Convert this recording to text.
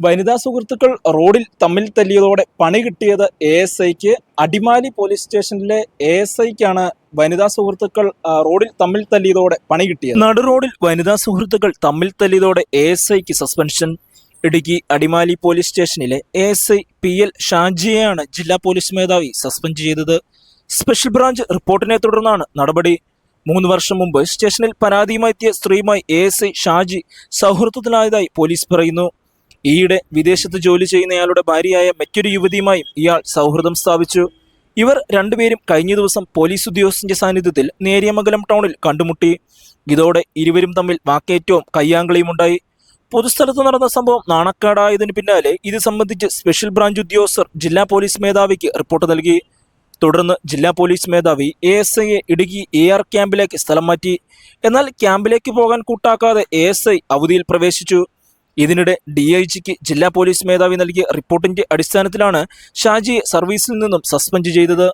വനിതാ സുഹൃത്തുക്കൾ റോഡിൽ തമ്മിൽ തല്ലിയതോടെ പണി കിട്ടിയത് എ എസ് ഐക്ക് അടിമാലി പോലീസ് സ്റ്റേഷനിലെ എ എസ് ഐക്കാണ് വനിതാ സുഹൃത്തുക്കൾ റോഡിൽ തമ്മിൽ തല്ലിയതോടെ പണി കിട്ടിയത്. നടു റോഡിൽ വനിതാ സുഹൃത്തുക്കൾ തമ്മിൽ തല്ലിയതോടെ എ എസ് ഐക്ക് സസ്പെൻഷൻ ഇടുക്കി അടിമാലി പോലീസ് സ്റ്റേഷനിലെ A S I P L ഷാജിയെയാണ് ജില്ലാ പോലീസ് മേധാവി സസ്പെൻഡ് ചെയ്തത്. സ്പെഷ്യൽ ബ്രാഞ്ച് റിപ്പോർട്ടിനെ തുടർന്നാണ് നടപടി. മൂന്ന് വർഷം മുമ്പ് സ്റ്റേഷനിൽ പരാതിയുമായി എത്തിയ സ്ത്രീയുമായി എ എസ് ഐ ഷാജി സൗഹൃദത്തിലായതായി പോലീസ് പറയുന്നു. ഈയിടെ വിദേശത്ത് ജോലി ചെയ്യുന്നയാളുടെ ഭാര്യയായ മറ്റൊരു യുവതിയുമായും ഇയാൾ സൗഹൃദം സ്ഥാപിച്ചു. ഇവർ രണ്ടുപേരും കഴിഞ്ഞ ദിവസം പോലീസ് ഉദ്യോഗസ്ഥന്റെ സാന്നിധ്യത്തിൽ നേരിയമംഗലം ടൗണിൽ കണ്ടുമുട്ടി. ഇതോടെ ഇരുവരും തമ്മിൽ വാക്കേറ്റവും കയ്യാങ്കളിയും ഉണ്ടായി. പൊതുസ്ഥലത്ത് നടന്ന സംഭവം നാണക്കാടായതിനു പിന്നാലെ ഇത് സംബന്ധിച്ച് സ്പെഷ്യൽ ബ്രാഞ്ച് ഉദ്യോഗസ്ഥർ ജില്ലാ പോലീസ് മേധാവിക്ക് റിപ്പോർട്ട് നൽകി. തുടർന്ന് ജില്ലാ പോലീസ് മേധാവി എ എസ് ഐയെ ഇടുക്കി എ ആർ ക്യാമ്പിലേക്ക് സ്ഥലം മാറ്റി. എന്നാൽ ക്യാമ്പിലേക്ക് പോകാൻ കൂട്ടാക്കാതെ എ എസ് ഐ അവധിയിൽ പ്രവേശിച്ചു. ഇതിനിടെ ഡി ഐ ജിക്ക് ജില്ലാ പോലീസ് മേധാവി നൽകിയ റിപ്പോർട്ടിന്റെ അടിസ്ഥാനത്തിലാണ് ഷാജിയെ സർവീസിൽ നിന്നും സസ്പെൻഡ് ചെയ്തത്.